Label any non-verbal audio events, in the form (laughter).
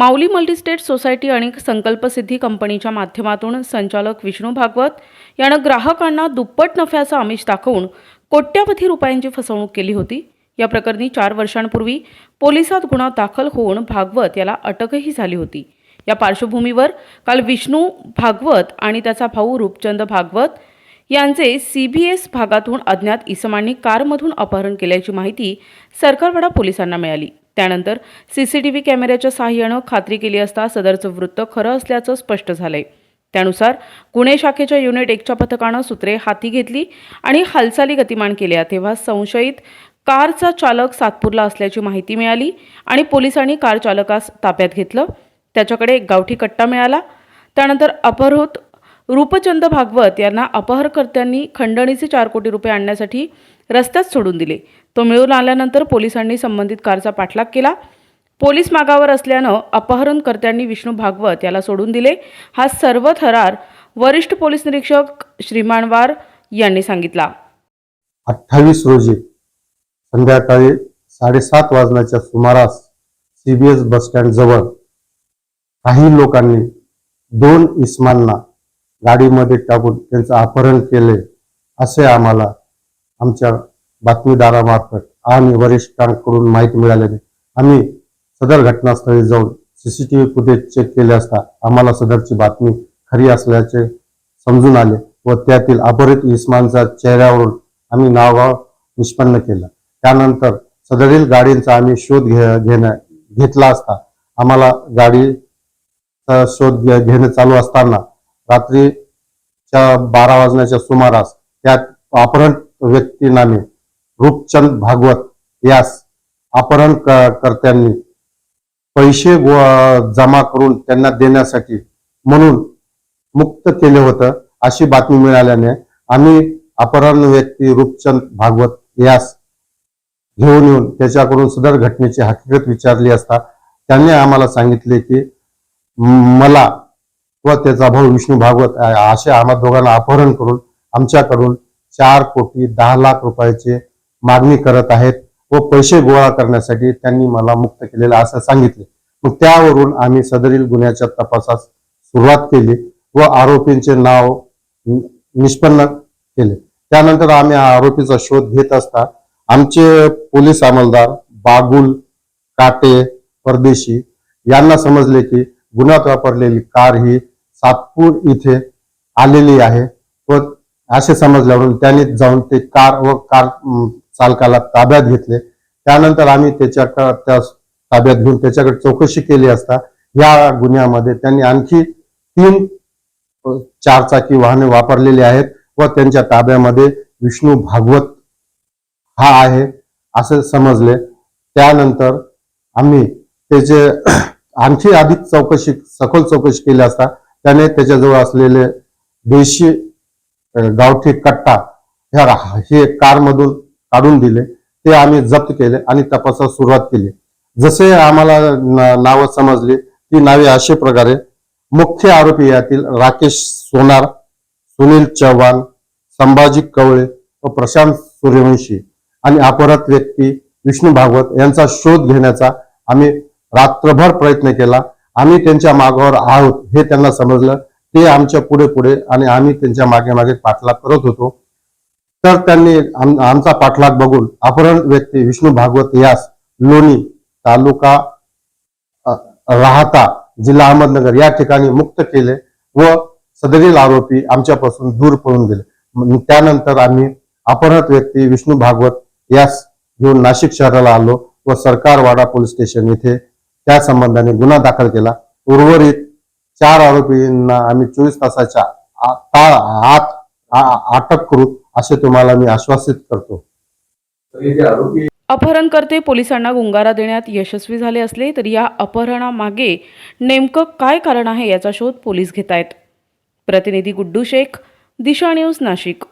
माऊली multi-state society आणि संकल्पसिद्धी कंपनीच्या माध्यमातून संचालक विष्णू भागवत यानं ग्राहकांना दुप्पट नफ्याचा आमिष दाखवून कोट्यावधी रुपयांची फसवणूक केली होती. या प्रकरणी चार वर्षांपूर्वी पोलिसात गुन्हा दाखल होऊन भागवत याला अटकही झाली होती. या पार्श्वभूमीवर काल विष्णू भागवत आणि त्याचा भाऊ रूपचंद भागवत यांचे सी बी एस भागातून अज्ञात इसमांनी कारमधून अपहरण केल्याची माहिती सरकारवाडा पोलिसांना मिळाली. त्यानंतर सी सी टी व्ही कॅमेऱ्याच्या सहाय्यानं खात्री केली असता सदरचं वृत्त खरं असल्याचं स्पष्ट झालंय. त्यानुसार गुन्हे शाखेच्या युनिट एकच्या पथकानं सूत्रे हाती घेतली आणि हालचाली गतिमान केल्या तेव्हा संशयित कारचा चालक सातपूरला असल्याची माहिती मिळाली आणि पोलिसांनी कार चालकास ताब्यात घेतलं. त्याच्याकडे एक गावठी कट्टा मिळाला. त्यानंतर अपहृत रूपचंद भागवत यांना अपहरकर्त्यांनी खंडणीचे चार कोटी रुपये आणण्यासाठी रस्त्यात सोडून दिले. तो मिळून आल्यानंतर पोलिसांनी संबंधित कारचा पाठलाग केला. पोलीस मागावर असल्यानं अपहरणकर्त्यांनी विष्णू भागवत याला सोडून दिले. हा सर्व थरार वरिष्ठ पोलीस निरीक्षक श्रीमानवार यांनी सांगितला. अठ्ठावीस रोजी संध्याकाळी साडेसात वाजण्याच्या सुमारास सीबीएस बस स्टँड जवळ काही लोकांनी दोन इस्मांना गाडीमध्ये टाकून त्यांचं अपहरण केले असे आम्हाला आमच्या बातमीदारामार्फत आणि वरिष्ठांकडून माहिती मिळाल्याने आम्ही सदर घटनास्थळी जाऊन सीसीटीव्ही फुटेज चेक केले असता आम्हाला सदरची बातमी खरी असल्याचे समजून आले व त्यातील अपहरित इस्मानच्या चेहऱ्यावरून आम्ही नावगाव निष्पन्न केलं. त्यानंतर सदरील गाडींचा आम्ही शोध घे घेण्या घेतला असता आम्हाला गाडीचा शोध घे- घेणं चालू असताना रात्रीच्या बारा वाजण्याच्या सुमारास त्यात अपहरण व्यक्ती नामे रूपचंद भागवत यास अपहरण क- कर्त्यांनी पैसे जमा करून त्यांना देण्यासाठी म्हणून मुक्त केले होतं अशी बातमी मिळाल्याने आम्ही अपहरण व्यक्ती रूपचंद भागवत यास घेऊन येऊन त्याच्याकडून सदर घटनेची हकीकत विचारली असता त्यांनी आम्हाला सांगितले की मला व त्याचा भाऊ विष्णू भागवत असे आम्हा दोघांना अपहरण करून आमच्याकडून चार कोटी दहा लाख रुपयाचे मागणी करत आहेत व पैसे गोळा करण्यासाठी त्यांनी मला मुक्त केलेलं असं सांगितले. मग त्यावरून आम्ही सदरील गुन्ह्याच्या तपासास सुरुवात केली व आरोपींचे नाव निष्पन्न केले. त्यानंतर आम्ही आरोपीचा शोध घेत असता आमचे पोलीस अंमलदार बागुल काटे परदेशी यांना समजले की गुन्ह्यात वापरलेली कार ही सातपूर इथे आलेली आहे. व असे समजल्यावरून त्यांनी जाऊन ते कार व कार चालकाला ताब्यात घेतले. त्यानंतर आम्ही त्याच्या त्या ताब्यात घेऊन त्याच्याकडे चौकशी केली असता या गुन्ह्यामध्ये त्यांनी आणखी तीन चारचाकी वाहने वापरलेली आहेत व त्यांच्या ताब्यामध्ये विष्णू भागवत हा आहे असे समजले. त्यानंतर आम्ही त्याचे (clears throat) आणखी अधिक चौकशी सखोल चौकशी केली असता त्याने त्याच्याजवळ असलेले देशी गावठी कट्टा ह्या हे कारमधून काढून दिले. ते आम्ही जप्त केले आणि तपासास सुरुवात केली. जसे आम्हाला नावं समजली ती नावे अशा प्रकारे. मुख्य आरोपी यातील राकेश सोनार सुनील चव्हाण संभाजी कवळे व प्रशांत सूर्यवंशी आणि अपहरत व्यक्ती विष्णू भागवत यांचा शोध घेण्याचा आम्ही रात्रभर प्रयत्न केला. आम्ही त्यांच्या मागावर आहोत हे त्यांना समजलं. ते आमच्या पुढे पुढे आणि आम्ही त्यांच्या मागे मागे पाठलाग करत होतो. तर त्यांनी आमचा पाठलाग बघून अपहरण व्यक्ती विष्णू भागवत यास लोणी तालुका राहता जिल्हा अहमदनगर या ठिकाणी मुक्त केले व सदरील आरोपी आमच्यापासून दूर पळून गेले. त्यानंतर आम्ही अपहरत व्यक्ती विष्णू भागवत यास घेऊन नाशिक शहराला आलो व सरकारवाडा पोलीस स्टेशन येथे त्या संबंधाने गुन्हा दाखल केला. उर्वरित चार आरोपींना आम्ही चोवीस तासाच्या आत अटक करू असे तुम्हाला मी आश्वासित करतो. अपहरणकर्ते पोलिसांना गुंगारा देण्यात यशस्वी झाले असले तरी या अपहरणामागे नेमकं काय कारण आहे याचा शोध पोलीस घेत आहेत प्रतिनिधी गुड्डू शेख दिशा न्यूज नाशिक.